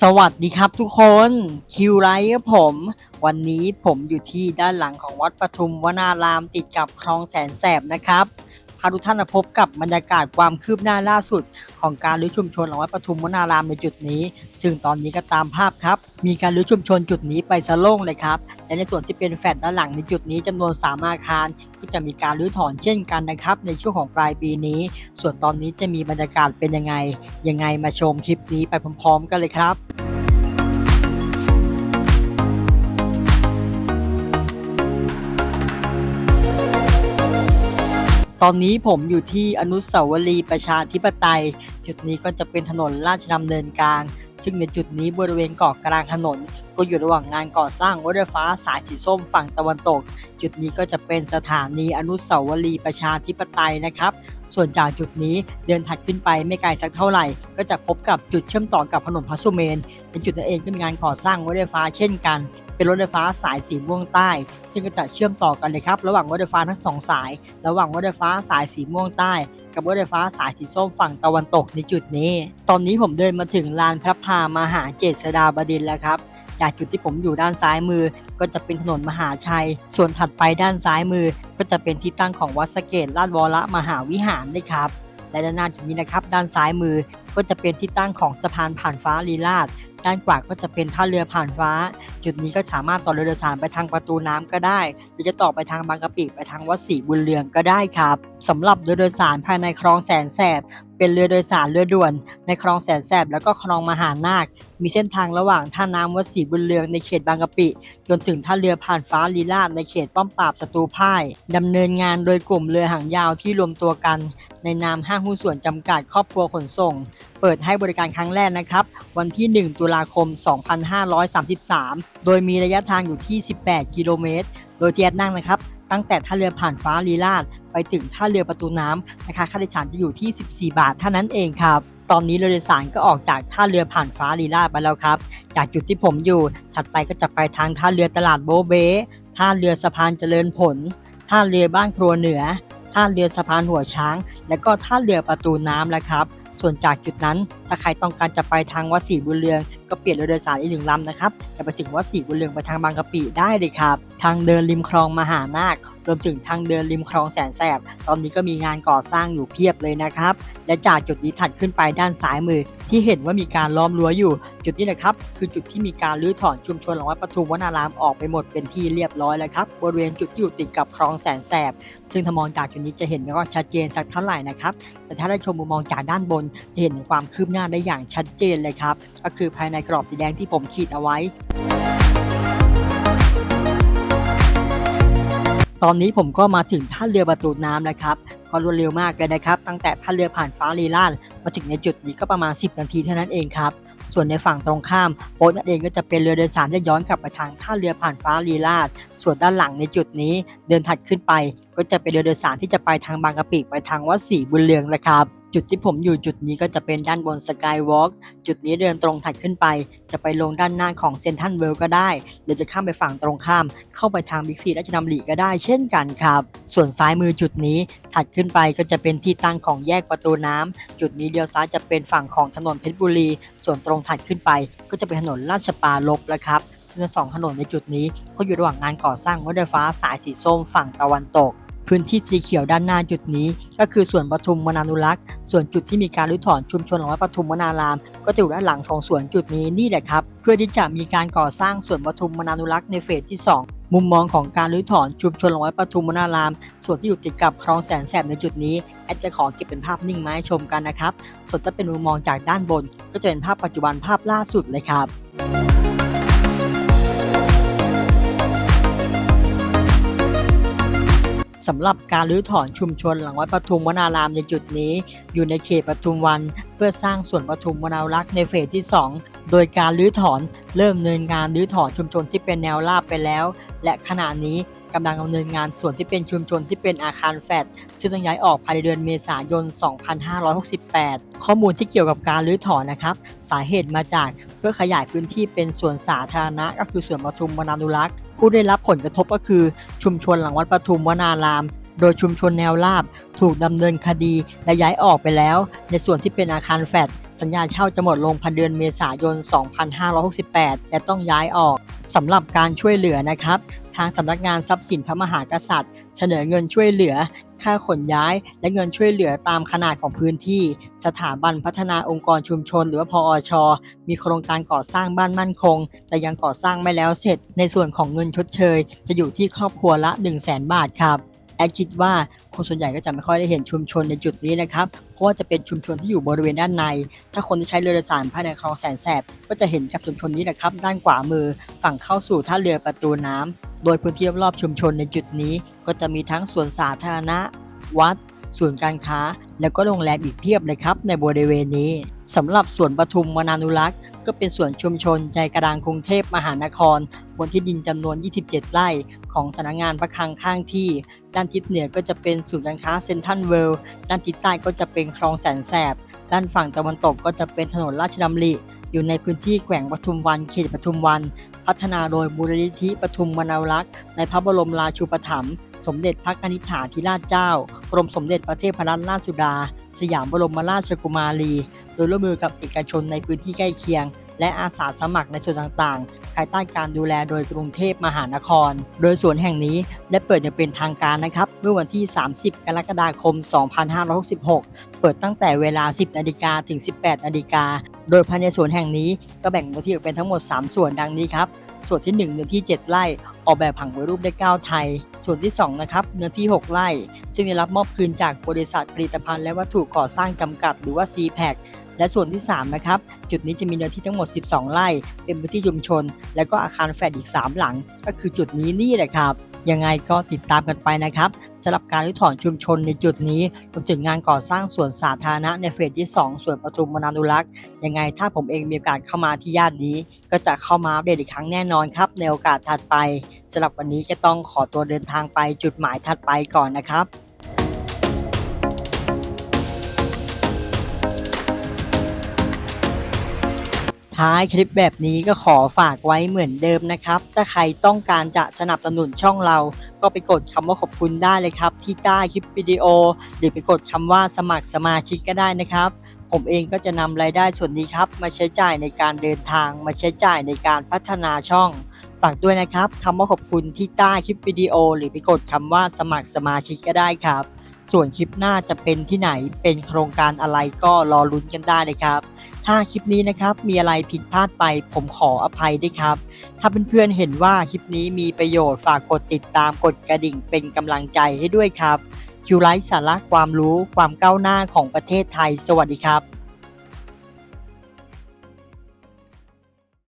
สวัสดีครับทุกคนคิวไรครับผม วันนี้ผมอยู่ที่ด้านหลังของวัดปทุมวนารามติดกับคลองแสนแสบนะครับ พาทุกท่านมาพบกับบรรยากาศความคืบหน้าล่าสุด ของการรื้อชุมชนหลังวัดปทุมวนารามในจุดนี้ ซึ่งตอนนี้ก็ตามภาพครับ มีการรื้อชุมชนจุดนี้ไปสะโล่งเลยครับ และในส่วนที่เป็นแฟลตด้านหลังในจุดนี้จำนวนสามอาคารที่จะมีการรื้อถอนเช่นกันนะครับ ในช่วงของปลายปีนี้ ส่วนตอนนี้จะมีบรรยากาศเป็นยังไง ยังไงมาชมคลิปนี้ไปพร้อมๆ กันเลยครับ ตอนนี้ผมอยู่ที่อนุสาวรีย์ประชาธิปไตย จุดนี้ก็จะเป็นถนนราชดำเนินกลาง ซึ่งในจุดนี้บริเวณเกาะกลางถนน ก็อยู่ระหว่างงานก่อสร้างรถไฟฟ้าสายสีส้มฝั่งตะวันตก จุดนี้ก็จะเป็นสถานีอนุสาวรีย์ประชาธิปไตยนะครับ ส่วนจากจุดนี้เดินถัดขึ้นไปไม่ไกลสักเท่าไหร่ ก็จะพบกับจุดเชื่อมต่อกับถนนพระสุเมนในจุดนั้นเองก็มีงานก่อสร้างรถไฟฟ้าเช่นกัน เป็นรถไฟฟ้าสายสีม่วงใต้ ซึ่งก็จะเชื่อมต่อกันเลยครับ ระหว่างรถไฟฟ้าทั้งสองสาย ระหว่างรถไฟฟ้าสายสีม่วงใต้ กับรถไฟฟ้าสายสีส้มฝั่งตะวันตกในจุดนี้ ตอนนี้ผมเดินมาถึงลานพระพามหาเจษฎาบดินแล้วครับจากจุดที่ผมอยู่ด้านซ้ายมือ ก็จะเป็นถนนมหาชัย ส่วนถัดไปด้านซ้ายมือ ก็จะเป็นที่ตั้งของวัดสะเกตราชวรมหาวิหารเลยครับ และด้านหน้าจุดนี้นะครับ ด้านซ้ายมือก็จะเป็นที่ตั้งของสะพานผ่านฟ้าลีลาด ด้านขวาก็จะเป็นท่าเรือผ่านฟ้า จุดนี้ก็สามารถต่อเรือโดยสารไปทางประตูน้ำก็ได้ หรือจะต่อไปทางบางกะปิไปทางวัดศรีบุญเรืองก็ได้ครับสำหรับเรือโดยสารภายในคลองแสนแสบ เป็นเรือโดยสารเรือด่วน ในคลองแสนแสบแล้วก็คลองมหานาค มีเส้นทางระหว่างท่าน้ำวัดศรีบุญเรืองในเขตบางกะปิ จนถึงท่าเรือผ่านฟ้าลีลาดในเขตป้อมปราบศัตรูพ่ายดำเนินงานโดยกลุ่มเรือหางยาวที่รวมตัวกัน ในนามห้างหุ้นส่วนจำกัดครอบครัวขนส่ง เปิดให้บริการครั้งแรกนะครับ วันที่ 1 ตุลาคม 2533 โดยมีระยะทางอยู่ที่ 18 กิโลเมตร โดยที่แอดนั่งนะครับ ตั้งแต่ท่าเรือผ่านฟ้าลีลาดไปถึงท่าเรือประตูน้ำราคาค่าโดยสารจะอยู่ที่ 14 บาทเท่านั้นเองครับตอนนี้เรือโดยสารก็ออกจากท่าเรือผ่านฟ้าลีลาดไปแล้วครับ จากจุดที่ผมอยู่ถัดไปก็จะไปทางท่าเรือตลาดโบเบท่าเรือสะพานเจริญผล ท่าเรือบ้านครัวเหนือ ท่าเรือสะพานหัวช้าง และก็ท่าเรือประตูน้ำแล้วครับ ส่วนจากจุดนั้นถ้าใครต้องการจะไปทางวัดศรีบุญเรือง ก็เปลี่ยนเรือโดยสารอีกหนึ่งลำนะครับจะไปถึงวัดศรีบุญเรืองไปทางบางกะปิได้เลยครับ ทางเดินริมคลองมหานาครวมถึงทางเดินริมคลองแสนแสบ ตอนนี้ก็มีงานก่อสร้างอยู่เพียบเลยนะครับ และจากจุดนี้ถัดขึ้นไปด้านซ้ายมือ ที่เห็นว่ามีการล้อมรั้วอยู่ จุดนี้แหละครับคือจุดที่มีการรื้อถอนชุมชนหลังวัดปทุมวนารามออกไปหมดเป็นที่เรียบร้อยแล้วครับบริเวณจุดที่อยู่ติดกับคลองแสนแสบ ซึ่งถ้ามองจากจุดนี้จะเห็นไม่ว่าชัดเจนสักเท่าไหร่นะครับแต่ถ้าได้ชมมุมมองจากด้านบน จะเห็นความคืบหน้าได้อย่างชัดเจนเลยครับก็คือภายในกรอบสีแดงที่ผมขีดเอาไว้ ตอนนี้ผมก็มาถึงท่าเรือประตูน้ำแล้วครับก็รวดเร็วมากเลยนะครับ ตั้งแต่ท่าเรือผ่านฟ้าลีลาด มาถึงในจุดนี้ก็ประมาณ 10 นาทีเท่านั้นเองครับ ส่วนในฝั่งตรงข้ามโป๊ะนั่นเองก็จะเป็นเรือโดยสารที่ย้อนกลับไปทางท่าเรือผ่านฟ้าลีลาด ส่วนด้านหลังในจุดนี้เดินถัดขึ้นไป ก็จะเป็นเรือโดยสารที่จะไปทางบางกะปิไปทางวัดศรีบุญเรืองนะครับจุดที่ผมอยู่จุดนี้ก็จะเป็นด้านบนสกายวอล์กจุดนี้เดินตรงถัดขึ้นไป จะไปลงด้านหน้าของเซนทันเวลก็ได้หรือจะข้ามไปฝั่งตรงข้าม เข้าไปทางบิ๊กซีราชดำริก็ได้เช่นกันครับ ส่วนซ้ายมือจุดนี้ถัดขึ้นไปก็จะเป็นที่ตั้งของแยกประตูน้ำจุดนี้เลี้ยวซ้ายจะเป็นฝั่งของถนนเพชรบุรี ส่วนตรงถัดขึ้นไป ก็จะเป็นถนนราชปารลบแล้วครับซึ่งทั้งสองถนนในจุดนี้ก็อยู่ระหว่างงานก่อสร้างรถไฟฟ้าสายสีส้มฝั่งตะวันตก พื้นที่สีเขียวด้านหน้าจุดนี้ ก็คือส่วนปทุมวนานุรักษ์ ส่วนจุดที่มีการรื้อถอนชุมชนหลังวัดปทุมวนาราม ก็จะอยู่ด้านหลังของสวนจุดนี้นี่แหละครับ เพื่อที่จะมีการก่อสร้างสวนปทุมวนานุรักษ์ในเฟสที่ 2 มุมมองของการรื้อถอนชุมชนหลังวัดปทุมวนาราม ส่วนที่อยู่ติดกับคลองแสนแสบในจุดนี้แอดจะขอเก็บเป็นภาพนิ่งมาให้ชมกันนะครับ ส่วนถ้าเป็นมุมมองจากด้านบน ก็จะเป็นภาพปัจจุบันภาพล่าสุดเลยครับ สำหรับการรื้อถอนชุมชนหลังวัดปทุมวนารามในจุดนี้ อยู่ในเขตปทุมวัน เพื่อสร้างส่วนปทุมวนารักษ์ในเฟสที่ 2 โดยการรื้อถอนเริ่มดำเนินงานรื้อถอนชุมชนที่เป็นแนวราบไปแล้ว และขณะนี้กำลังดำเนินงานส่วนที่เป็นชุมชนที่เป็นอาคารแฟลตซึ่งต้องย้ายออกภายในเดือนเมษายน 2568 ข้อมูลที่เกี่ยวกับการรื้อถอนนะครับ สาเหตุมาจากเพื่อขยายพื้นที่เป็นส่วนสาธารณะก็คือส่วนปทุมวนานุรักษ์ ผู้ได้รับผลกระทบก็คือชุมชนหลังวัดปทุมวนาราม โดยชุมชนแนวราบ ถูกดำเนินคดีและย้ายออกไปแล้ว ในส่วนที่เป็นอาคารแฟลตสัญญาเช่าจะหมดลงพันเดือนเมษายน 2568 และต้องย้ายออกสำหรับการช่วยเหลือนะครับ ทางสำนักงานทรัพย์สินพระมหากษัตริย์ เสนอเงินช่วยเหลือ ค่าขนย้าย และเงินช่วยเหลือตามขนาดของพื้นที่ สถาบันพัฒนาองค์กรชุมชน หรือว่าพออช มีโครงการก่อสร้างบ้านมั่นคง แต่ยังก่อสร้างไม่แล้วเสร็จ ในส่วนของเงินชดเชย จะอยู่ที่ครอบครัวละ 1 0 0 0 0แบาทครับแอดคิดว่าคนส่วนใหญ่ก็จะไม่ค่อยได้เห็นชุมชนในจุดนี้นะครับ เพราะว่าจะเป็นชุมชนที่อยู่บริเวณด้านใน ถ้าคนที่ใช้เรือโดยสารภายในคลองแสนแสบ ก็จะเห็นกับชุมชนนี้แหละครับ ด้านขวามือฝั่งเข้าสู่ท่าเรือประตูน้ำ โดยพื้นที่รอบชุมชนในจุดนี้ก็จะมีทั้งสวนสาธารณะ วัดศูนการค้า แล้วก็โรงแรมอีกเพียบเลยครับ ในบริเวณนี้สำหรับสวนปทุมวนานุรักษ์ ก็เป็นสวนชุมชนใจกลางกรุงเทพมหานคร บนที่ดินจำนวน 27 ไร่ของสำนักงานพระคลังข้างที่ ด้านทิศเหนือก็จะเป็นศูนย์การค้าเซ็นทรัลเวิลด์ด้านทิศใต้ก็จะเป็นคลองแสนแสบ ด้านฝั่งตะวันตกก็จะเป็นถนนราชดำริอยู่ในพื้นที่แขวงปทุมวันเขตปทุมวัน พัฒนาโดยมูลนิธิปทุมวนานุรักษ์ในพระบรมราชูปถัมภ์สมเด็จพระนิษฐาธิราชเจ้ากรมสมเด็จพระเทพรัตนราชสุดา สยามบรมราชกุมารี โดยร่วมมือกับเอกชนในพื้นที่ใกล้เคียง และอาสาสมัครในส่วนต่าง ภายใต้การดูแลโดยกรุงเทพมหานคร โดยสวนแห่งนี้ได้เปิดอย่างเป็นทางการนะครับ เมื่อวันที่ 30 กรกฎาคม 2566 เปิดตั้งแต่เวลา 10 นาฬิกาถึง 18 นาฬิกา โดยภายในสวนแห่งนี้ก็แบ่งพื้นที่ออกเป็นทั้งหมด 3 ส่วนดังนี้ครับ ส่วนที่ 1 เนื้อที่ 7 ไร่ ออกแบบผังไว้รูปได้ 9 ไทย ส่วนที่ 2 นะครับ เนื้อที่ 6 ไร่ ซึ่งได้รับมอบคืนจากบริษัทผลิตภัณฑ์และวัตถุก่อสร้างจำกัด หรือว่า c p a c และส่วนที่ 3 นะครับ จุดนี้จะมีเนื้อที่ทั้งหมด 12 ไร่ เป็นพื้นที่ชุมชน และก็อาคารแฟลตอีก 3 หลัง ก็คือจุดนี้นี่แหละครับยังไงก็ติดตามกันไปนะครับสำหรับการรื้อถอนชุมชนในจุดนี้รวมถึงงานก่อสร้างสวนสาธารณะในเฟสที่ 2 ส่วนปทุมมนานุรักษ์ยังไงถ้าผมเองมีโอกาสเข้ามาที่ย่านนี้ ก็จะเข้ามาอัปเดตอีกครั้งแน่นอนครับ ในโอกาสถัดไปสำหรับวันนี้ก็ต้องขอตัวเดินทางไปจุดหมายถัดไปก่อนนะครับ ท้ายคลิปแบบนี้ก็ขอฝากไว้เหมือนเดิมนะครับ ถ้าใครต้องการจะสนับสนุนช่องเรา ก็ไปกดคำว่าขอบคุณได้เลยครับ ที่ใต้คลิปวิดีโอ หรือไปกดคำว่าสมัครสมาชิกก็ได้นะครับ ผมเองก็จะนำรายได้ส่วนนี้ครับ มาใช้จ่ายในการเดินทาง มาใช้จ่ายในการพัฒนาช่อง ฝากด้วยนะครับคำว่าขอบคุณที่ใต้คลิปวิดีโอ หรือไปกดคำว่าสมัครสมาชิกก็ได้ครับ ส่วนคลิปหน้าจะเป็นที่ไหนเป็นโครงการอะไรก็รอลุ้นกันได้เลยครับ ถ้าคลิปนี้นะครับมีอะไรผิดพลาดไปผมขออภัยด้วยครับ ถ้าเพื่อนๆเห็นว่าคลิปนี้มีประโยชน์ฝากกดติดตามกดกระดิ่งเป็นกำลังใจให้ด้วยครับคิวไลท์สาระความรู้ความก้าวหน้าของประเทศไทย สวัสดีครับ